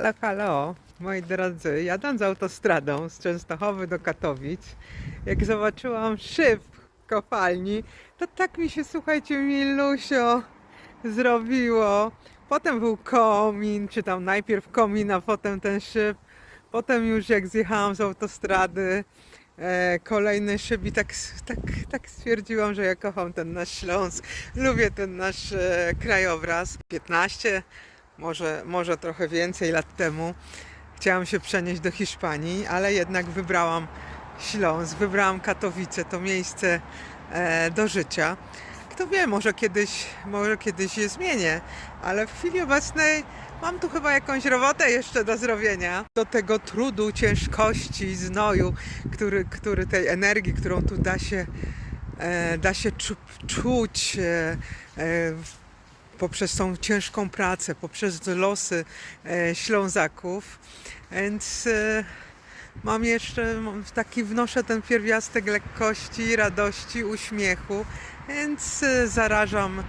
Halo, halo, moi drodzy, jadąc autostradą z Częstochowy do Katowic, jak zobaczyłam szyb kopalni, to tak mi się, słuchajcie, milusio zrobiło. Potem był komin, czy tam najpierw komin, a potem ten szyb. Potem już jak zjechałam z autostrady, e, kolejny szyb i tak, tak, tak stwierdziłam, że ja kocham ten nasz Śląsk, lubię ten nasz e, krajobraz. 15 może, może trochę więcej lat temu chciałam się przenieść do Hiszpanii, ale jednak wybrałam Śląsk, wybrałam Katowice, to miejsce e, do życia. Kto wie, może kiedyś, może kiedyś je zmienię, ale w chwili obecnej mam tu chyba jakąś robotę jeszcze do zrobienia. Do tego trudu, ciężkości, znoju, który, który tej energii, którą tu da się, e, da się czu, czuć e, e, poprzez tą ciężką pracę, poprzez losy e, Ślązaków. Więc e, mam jeszcze taki, wnoszę ten pierwiastek lekkości, radości, uśmiechu, więc e, zarażam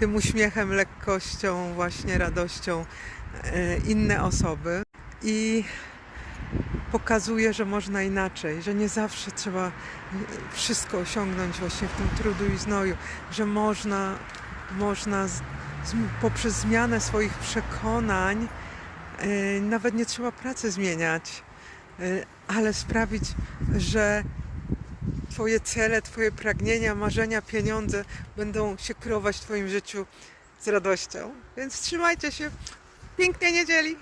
tym uśmiechem, lekkością, właśnie radością inne osoby i pokazuję, że można inaczej, że nie zawsze trzeba wszystko osiągnąć właśnie w tym trudu i znoju, że można, można z, z, poprzez zmianę swoich przekonań, e, nawet nie trzeba pracy zmieniać, e, ale sprawić, że Twoje cele, Twoje pragnienia, marzenia, pieniądze będą się kierować w Twoim życiu z radością. Więc trzymajcie się. Pięknej niedzieli!